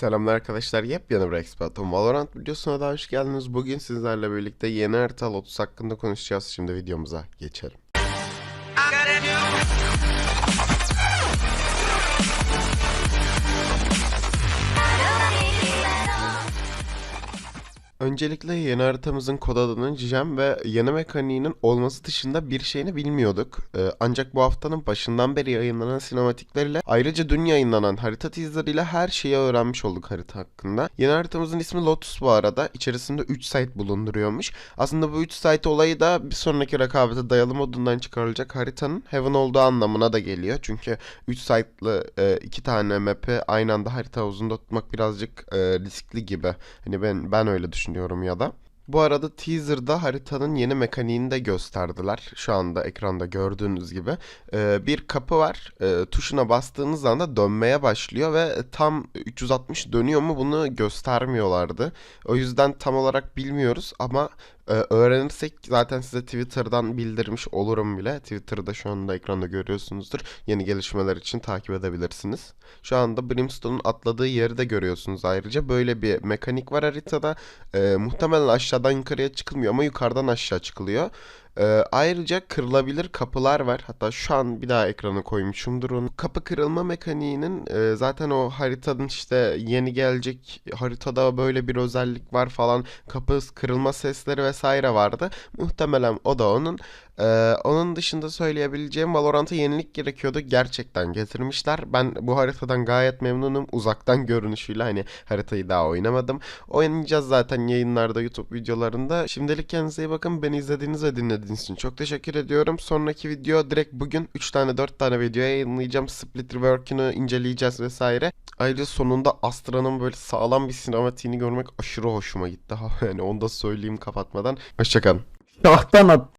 Selamlar arkadaşlar, yepyeni bir Expert'ın Valorant videosuna da hoş geldiniz. Bugün sizlerle birlikte yeni harita Lotus hakkında konuşacağız. Şimdi videomuza geçelim. Öncelikle yeni haritamızın kod adının Jam ve yeni mekaniğinin olması dışında bir şeyini bilmiyorduk. Ee, ancak bu haftanın başından beri yayınlanan sinematiklerle ayrıca dün yayınlanan harita teaserıyla her şeyi öğrenmiş olduk harita hakkında. Yeni haritamızın ismi Lotus bu arada. İçerisinde 3 site bulunduruyormuş. Aslında bu 3 site olayı da bir sonraki rekabete dayalı modundan çıkarılacak haritanın Heaven olduğu anlamına da geliyor. Çünkü 3 site'lı 2 tane map'i aynı anda harita havuzunda tutmak birazcık e, riskli gibi. Hani ben ben öyle düşünüyorum ya da. Bu arada teaser'da haritanın yeni mekaniğini de gösterdiler. Şu anda ekranda gördüğünüz gibi. Ee, bir kapı var. Ee, tuşuna bastığınız anda dönmeye başlıyor ve tam 360 dönüyor mu bunu göstermiyorlardı. O yüzden tam olarak bilmiyoruz ama e, öğrenirsek zaten size Twitter'dan bildirmiş olurum bile. Twitter'da şu anda ekranda görüyorsunuzdur. Yeni gelişmeler için takip edebilirsiniz. Şu anda Brimstone'un atladığı yeri de görüyorsunuz ayrıca. Böyle bir mekanik var haritada. Ee, muhtemelen aşağıdan yukarıya çıkılmıyor ama yukarıdan aşağı çıkılıyor. Ee, ayrıca kırılabilir kapılar var. Hatta şu an bir daha ekrana koymuşumdur onu. Kapı kırılma mekaniğinin e, zaten o haritanın işte yeni gelecek haritada böyle bir özellik var falan. Kapı kırılma sesleri vesaire vardı. Muhtemelen o da onun. Ee, onun dışında söyleyebileceğim Valorant'a yenilik gerekiyordu. Gerçekten getirmişler. Ben bu haritadan gayet memnunum. Uzaktan görünüşüyle hani haritayı daha oynamadım. Oynayacağız zaten yayınlarda, YouTube videolarında. Şimdilik kendinize iyi bakın. Beni izlediğiniz ve dinlediğiniz için çok teşekkür ediyorum. Sonraki video direkt bugün 3 tane 4 tane video yayınlayacağım. Split Rework'ünü inceleyeceğiz vesaire. Ayrıca sonunda Astra'nın böyle sağlam bir sinematiğini görmek aşırı hoşuma gitti. Yani onu da söyleyeyim kapatmadan. Hoşçakalın. Şahtan at.